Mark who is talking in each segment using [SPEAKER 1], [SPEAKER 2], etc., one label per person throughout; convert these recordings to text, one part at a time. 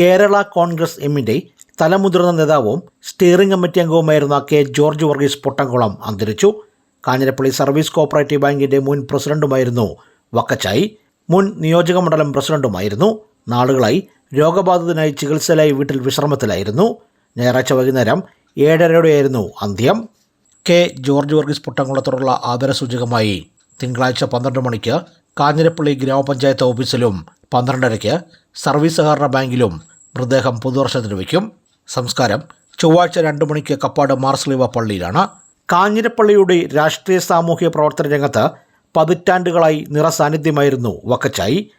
[SPEAKER 1] കേരള കോൺഗ്രസ് എമ്മിന്റെ തലമുതിർന്ന നേതാവും സ്റ്റിയറിംഗ് കമ്മിറ്റി അംഗവുമായിരുന്ന കെ ജോർജ് വർഗീസ് പൊട്ടംകുളം അന്തരിച്ചു. കാഞ്ഞിരപ്പള്ളി സർവീസ് കോപ്പറേറ്റീവ് ബാങ്കിന്റെ മുൻ പ്രസിഡന്റുമായിരുന്നു വക്കച്ചായി. മുൻ നിയോജക മണ്ഡലം പ്രസിഡന്റുമായിരുന്നു. നാളുകളായി രോഗബാധിതനായി ചികിത്സയിലായി വീട്ടിൽ വിശ്രമത്തിലായിരുന്നു. ഞായറാഴ്ച വൈകുന്നേരം ഏഴരയോടെയായിരുന്നു അന്ത്യം. കെ ജോർജ് വർഗീസ് പുട്ടംകുളത്തോടുള്ള ആദരസൂചകമായി തിങ്കളാഴ്ച പന്ത്രണ്ട് മണിക്ക് കാഞ്ഞിരപ്പള്ളി ഗ്രാമപഞ്ചായത്ത് ഓഫീസിലും പന്ത്രണ്ടരയ്ക്ക് സർവീസ് സഹകരണ ബാങ്കിലും മൃതദേഹം പുതുവർഷത്തിന് വയ്ക്കും. സംസ്കാരം ചൊവ്വാഴ്ച രണ്ട് മണിക്ക് കപ്പാട് മാർസ്ലീവ പള്ളിയിലാണ്. കാഞ്ഞിരപ്പള്ളിയുടെ രാഷ്ട്രീയ സാമൂഹ്യ പ്രവർത്തന രംഗത്ത് പതിറ്റാണ്ടുകളായി നിറസാന്നിധ്യമായിരുന്നു വക്കച്ചായി.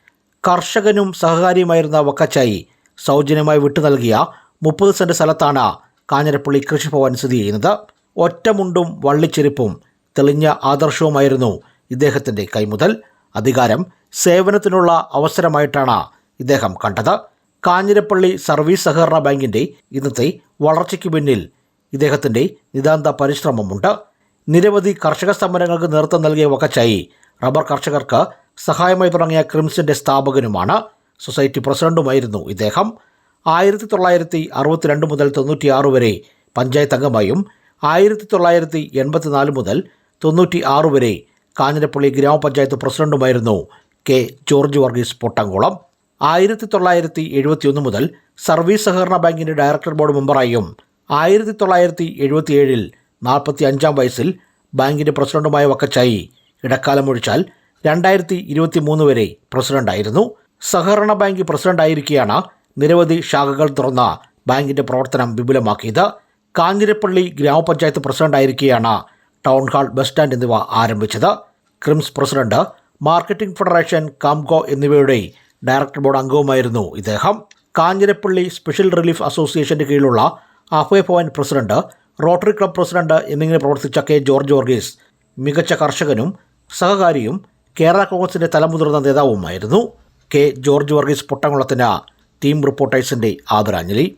[SPEAKER 1] കർഷകനും സഹകാരിയുമായിരുന്ന വക്കച്ചായി സൗജന്യമായി വിട്ടു നൽകിയ മുപ്പത് സെന്റ് സ്ഥലത്താണ് കാഞ്ഞിരപ്പള്ളി കൃഷിഭവൻ സ്ഥിതി ചെയ്യുന്നത്. ഒറ്റമുണ്ടും വള്ളിച്ചെരുപ്പും തെളിഞ്ഞ ആദർശവുമായിരുന്നു ഇദ്ദേഹത്തിന്റെ കൈമുതൽ. അധികാരം സേവനത്തിനുള്ള അവസരമായിട്ടാണ് ഇദ്ദേഹം കണ്ടത്. കാഞ്ഞിരപ്പള്ളി സർവീസ് സഹകരണ ബാങ്കിന്റെ ഇന്നത്തെ വളർച്ചയ്ക്ക് പിന്നിൽ ഇദ്ദേഹത്തിന്റെ നിതാന്ത പരിശ്രമമുണ്ട്. നിരവധി കർഷക സമരങ്ങൾക്ക് നേതൃത്വം നൽകിയ വക്കച്ചായി റബ്ബർ കർഷകർക്ക് സഹായമായി തുടങ്ങിയ ക്രിംസിന്റെ സ്ഥാപകനുമാണ്. സൊസൈറ്റി പ്രസിഡന്റുമായിരുന്നു ഇദ്ദേഹം. ആയിരത്തി തൊള്ളായിരത്തി അറുപത്തിരണ്ട് മുതൽ തൊണ്ണൂറ്റിയാറ് വരെ പഞ്ചായത്ത് അംഗമായും ആയിരത്തി തൊള്ളായിരത്തി എൺപത്തിനാല് മുതൽ തൊണ്ണൂറ്റി ആറ് വരെ കാഞ്ഞിരപ്പള്ളി ഗ്രാമപഞ്ചായത്ത് പ്രസിഡന്റുമായിരുന്നു കെ ജോർജ് വർഗീസ് പൊട്ടംകുളം ആയിരത്തി തൊള്ളായിരത്തി എഴുപത്തിയൊന്ന് മുതൽ സർവീസ് സഹകരണ ബാങ്കിന്റെ ഡയറക്ടർ ബോർഡ് മെമ്പറായും ആയിരത്തി തൊള്ളായിരത്തി എഴുപത്തിയേഴിൽ നാൽപ്പത്തി അഞ്ചാം വയസ്സിൽ ബാങ്കിന്റെ പ്രസിഡന്റുമായ വക്കച്ചായി. ഇടക്കാലം ഒഴിച്ചാൽ രണ്ടായിരത്തി ഇരുപത്തി മൂന്ന് വരെ പ്രസിഡന്റായിരുന്നു. സഹകരണ ബാങ്ക് പ്രസിഡന്റായിരിക്കെയാണ് നിരവധി ശാഖകൾ തുറന്ന ബാങ്കിന്റെ പ്രവർത്തനം വിപുലമാക്കിയത്. കാഞ്ഞിരപ്പള്ളി ഗ്രാമപഞ്ചായത്ത് പ്രസിഡന്റായിരിക്കെയാണ് ടൗൺ ഹാൾ ബസ് സ്റ്റാൻഡ് എന്നിവ ആരംഭിച്ചത്. ക്രിംസ് പ്രസിഡന്റ് മാർക്കറ്റിംഗ് ഫെഡറേഷൻ കാംകോ എന്നിവയുടെ ഡയറക്ടർ ബോർഡ് അംഗവുമായിരുന്നു ഇദ്ദേഹം. കാഞ്ഞിരപ്പള്ളി സ്പെഷ്യൽ റിലീഫ് അസോസിയേഷന്റെ കീഴിലുള്ള affair Bhavan president rotary club president എന്നിങ്ങനെ പ്രവർത്തിച്ച കെ ജോർജ് വർഗീസ് മികച്ച കർഷകനും സഹകാരിയും കേരള കോൺഗ്രസിന്റെ തലമുതിർന്ന നേതാവുമായിരുന്നു. കെ ജോർജ് വർഗീസ് പൊട്ടംകുളത്തിന് ടീം റിപ്പോർട്ടേഴ്സിന്റെ ആദരാഞ്ജലി.